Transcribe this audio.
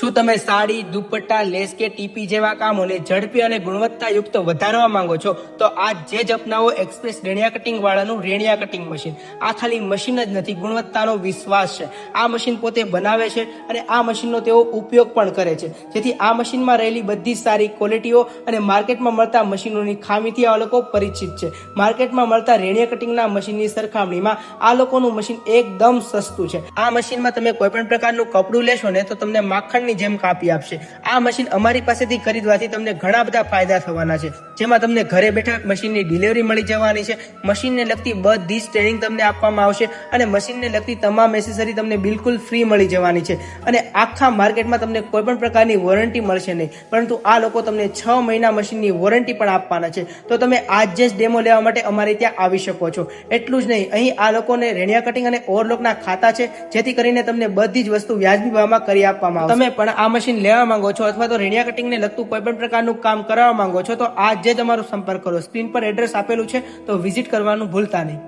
શું તમે સાડી, દુપટ્ટા, લેસ કે ટીપી જેવા કામોને ઝડપી અને ગુણવત્તાયુક્ત વધારવા માંગો છો, તો આ જે જ અપનાવો એક્સપ્રેસ રેણિયા કટિંગ વાળાનું રેણિયા કટિંગ મશીન. આ ખાલી મશીન જ નથી, ગુણવત્તાનો વિશ્વાસ છે. આ મશીન પોતે બનાવે છે અને આ મશીનનો તેઓ ઉપયોગ પણ કરે છે. જેથી આ મશીનમાં રહેલી બધી જ સારી ક્વોલિટીઓ અને માર્કેટમાં મળતા મશીનોની ખામીથી આ લોકો પરિચિત છે. માર્કેટમાં મળતા રેણિયા કટિંગના મશીનની સરખામણીમાં આ લોકોનું મશીન એકદમ સસ્તું છે. આ મશીનમાં તમે કોઈપણ પ્રકારનું કપડું લેશો ને, તો તમને માખણની જેમ કાપી આપશે. આ મશીન અમારી પાસેથી ખરીદવાથી તમને ઘણા બધા ફાયદા થવાના છે. જેમાં તમને ઘરે બેઠા મશીનની ડિલિવરી મળી જવાની છે. મશીનને લગતી બધી જ ટ્રેનિંગ તમને આપવામાં આવશે અને મશીનને લગતી તમામ એસેસરી તમને બિલકુલ ફ્રી મળી જવાની છે. અને આખા માર્કેટમાં તમને કોઈ પણ પ્રકારની વોરંટી મળશે નહીં. પરંતુ આ લોકો તમને છ મહિના મશીનની વોરંટી પણ આપવાના છે. તો તમે આજે જ ડેમો લેવા માટે અમારે ત્યાં આવી શકો છો. એટલું જ નહીં, અહીં આ લોકોને રેણિયા કટિંગ અને ઓવરલોકના ખાતા છે. જેથી કરીને તમને બધી જ વસ્તુ વ્યાજબી ભાવમાં કરી આપવામાં આવશે. તમે પણ આ મશીન લેવા માંગો છો અથવા તો રેણિયા કટિંગને લગતું કોઈ પણ પ્રકારનું કામ કરાવવા માંગો છો, તો આજે તમારો સંપર્ક કરો. સ્ક્રીન પર એડ્રેસ આપેલું છે, તો વિઝિટ કરવાનું ભૂલતા નહીં.